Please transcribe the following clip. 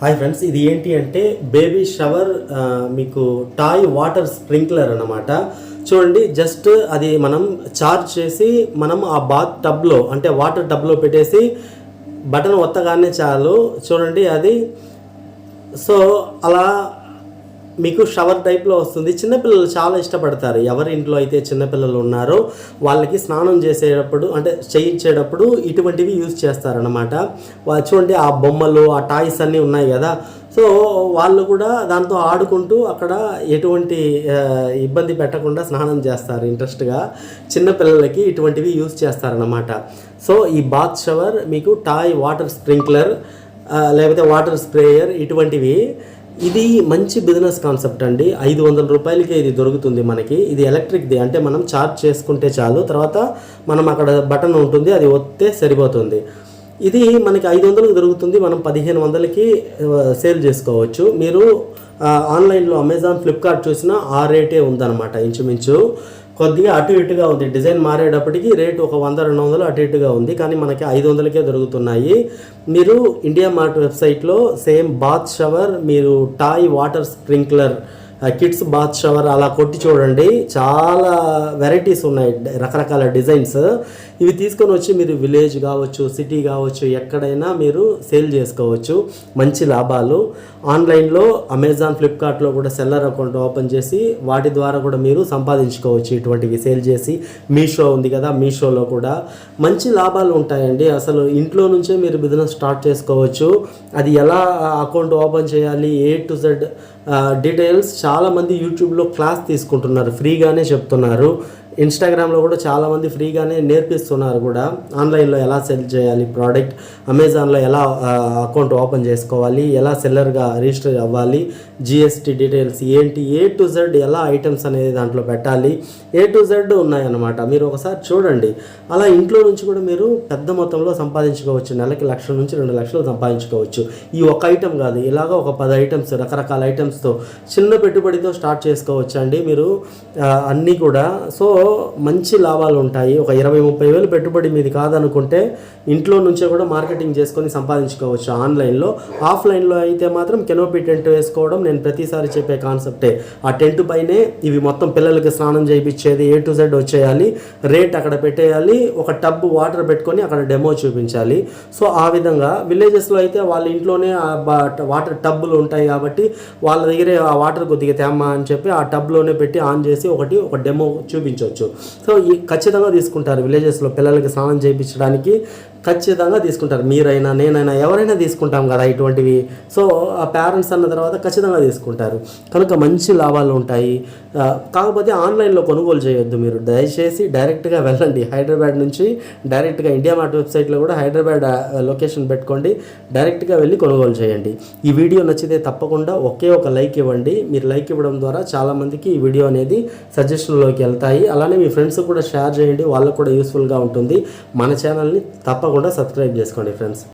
Hi friends ఇది ఏంటి అంటే బేబీ షవర్ మీకు టాయ్ వాటర్ స్ప్రింక్లర్ అనమాట చూడండి జస్ట్ అది మనం చార్జ్ చేసి మనం ఆ బాత్ టబ్లో అంటే వాటర్ టబ్లో పెట్టేసి బటన్ ఒత్తగానే చాలు. చూడండి అది. సో అలా మీకు షవర్ టైప్లో వస్తుంది. చిన్నపిల్లలు చాలా ఇష్టపడతారు. ఎవరి ఇంట్లో అయితే చిన్నపిల్లలు ఉన్నారో వాళ్ళకి స్నానం చేసేటప్పుడు అంటే చేయించేటప్పుడు ఇటువంటివి యూజ్ చేస్తారనమాట చూడండి ఆ బొమ్మలు ఆ టాయ్స్ అన్నీ ఉన్నాయి కదా. సో వాళ్ళు కూడా దాంతో ఆడుకుంటూ అక్కడ ఎటువంటి ఇబ్బంది పెట్టకుండా స్నానం చేస్తారు ఇంట్రెస్ట్గా. చిన్నపిల్లలకి ఇటువంటివి యూజ్ చేస్తారనమాట సో ఈ బాత్ షవర్ మీకు టాయ్ వాటర్ స్ప్రింక్లర్ లేకపోతే వాటర్ స్ప్రేయర్ ఇటువంటివి ఇది మంచి బిజినెస్ కాన్సెప్ట్ అండి. ఐదు వందల రూపాయలకే ఇది దొరుకుతుంది మనకి. ఇది ఎలక్ట్రిక్ది అంటే మనం ఛార్జ్ చేసుకుంటే చాలు. తర్వాత మనం అక్కడ బటన్ ఉంటుంది అది ఒత్తే సరిపోతుంది. ఇది మనకి ఐదు వందలకు దొరుకుతుంది. మనం పదిహేను వందలకి సేల్ చేసుకోవచ్చు. మీరు ఆన్లైన్లో అమెజాన్ ఫ్లిప్కార్ట్ చూసినా ఆ రేటే ఉందన్నమాట ఇంచుమించు. కొద్దిగా అటు ఇటుగా ఉంది. డిజైన్ మారేటప్పటికి రేట్ ఒక వంద రెండు వందలు అటు ఇటుగా ఉంది. కానీ మనకి ఐదు వందలకే దొరుకుతున్నాయి. మీరు ఇండియా మార్ట్ వెబ్సైట్లో సేమ్ బాత్ షవర్ మీరు toy water sprinkler kids bath shower అలా కొట్టి చూడండి. చాలా వెరైటీస్ ఉన్నాయి. రకరకాల డిజైన్స్. ఇవి తీసుకొని వచ్చి మీరు విలేజ్ కావచ్చు సిటీ కావచ్చు ఎక్కడైనా మీరు సేల్ చేసుకోవచ్చు. మంచి లాభాలు. ఆన్లైన్లో అమెజాన్ ఫ్లిప్కార్ట్లో కూడా సెల్లర్ అకౌంట్ ఓపెన్ చేసి వాటి ద్వారా కూడా మీరు సంపాదించుకోవచ్చు. ఇటువంటివి సేల్ చేసి మీషో ఉంది కదా మీషోలో కూడా మంచి లాభాలు ఉంటాయండి. అసలు ఇంట్లో నుంచే మీరు బిజినెస్ స్టార్ట్ చేసుకోవచ్చు. అది ఎలా అకౌంట్ ఓపెన్ చేయాలి ఏ టు జెడ్ డీటెయిల్స్ చాలామంది యూట్యూబ్లో క్లాస్ తీసుకుంటున్నారు. ఫ్రీగానే చెప్తున్నారు. ఇన్స్టాగ్రామ్లో కూడా చాలామంది ఫ్రీగానే నేర్పిస్తున్నారు కూడా. ఆన్లైన్లో ఎలా సెల్ చేయాలి ప్రోడక్ట్ అమెజాన్లో ఎలా అకౌంట్ ఓపెన్ చేసుకోవాలి ఎలా సెల్లర్గా రిజిస్టర్ అవ్వాలి జిఎస్టీ డీటెయిల్స్ ఏంటి ఏ టు జెడ్ ఎలా ఐటమ్స్ అనేది దాంట్లో పెట్టాలి ఏ టు జెడ్ ఉన్నాయన్నమాట. మీరు ఒకసారి చూడండి. అలా ఇంట్లో నుంచి కూడా మీరు పెద్ద మొత్తంలో సంపాదించుకోవచ్చు. నెలకి లక్ష నుంచి రెండు లక్షలు సంపాదించుకోవచ్చు. ఈ ఒక ఐటమ్ కాదు. ఇలాగ ఒక పది ఐటమ్స్ రకరకాల ఐటమ్స్తో చిన్న పెట్టుబడితో స్టార్ట్ చేసుకోవచ్చు అండి మీరు అన్నీ కూడా. సో మంచి లాభాలు ఉంటాయి. ఒక ఇరవై ముప్పై వేలు పెట్టుబడి మీది కాదనుకుంటే ఇంట్లో నుంచే కూడా మార్కెటింగ్ చేసుకొని సంపాదించుకోవచ్చు ఆన్లైన్లో. ఆఫ్లైన్లో అయితే మాత్రం కెనోపీ టెంట్ వేసుకోవడం నేను ప్రతిసారి చెప్పే కాన్సెప్టే. ఆ టెంట్ పైనే ఇవి మొత్తం పిల్లలకి స్నానం చేయించేది ఏ టు జెడ్ వచ్చేయాలి. రేట్ అక్కడ పెట్టేయాలి. ఒక టబ్ వాటర్ పెట్టుకొని అక్కడ డెమో చూపించాలి. సో ఆ విధంగా విలేజెస్లో అయితే వాళ్ళ ఇంట్లోనే వాటర్ టబ్బులు ఉంటాయి కాబట్టి వాళ్ళ దగ్గరే ఆ వాటర్ కొద్దిగా తేమ్మా అని చెప్పి ఆ టబ్లోనే పెట్టి ఆన్ చేసి ఒకటి ఒక డెమో చూపించవచ్చు సో ఈ ఖచ్చితంగా తీసుకుంటారు. విలేజెస్లో పిల్లలకి స్నానం చేయించడానికి ఖచ్చితంగా తీసుకుంటారు. మీరైనా నేనైనా ఎవరైనా తీసుకుంటాం కదా ఇటువంటివి. సో ఆ పేరెంట్స్ అన్న తర్వాత ఖచ్చితంగా తీసుకుంటారు. కనుక మంచి లాభాలు ఉంటాయి. కాకపోతే ఆన్లైన్లో కొనుగోలు చేయొద్దు మీరు. దయచేసి డైరెక్ట్గా వెళ్ళండి. హైదరాబాద్ నుంచి డైరెక్ట్గా ఇండియా మార్ట్ వెబ్సైట్లో కూడా హైదరాబాద్ లొకేషన్ పెట్టుకోండి. డైరెక్ట్గా వెళ్ళి కొనుగోలు చేయండి. ఈ వీడియో నచ్చితే తప్పకుండా ఒకే ఒక లైక్ ఇవ్వండి. మీరు లైక్ ఇవ్వడం ద్వారా చాలామందికి ఈ వీడియో అనేది సజెషన్లోకి వెళ్తాయి. అలానే మీ ఫ్రెండ్స్ కూడా షేర్ చేయండి. వాళ్ళకు కూడా యూస్ఫుల్గా ఉంటుంది. మన ఛానల్ని తప్పకుండా సబ్స్క్రైబ్ చేసుకోండి ఫ్రెండ్స్.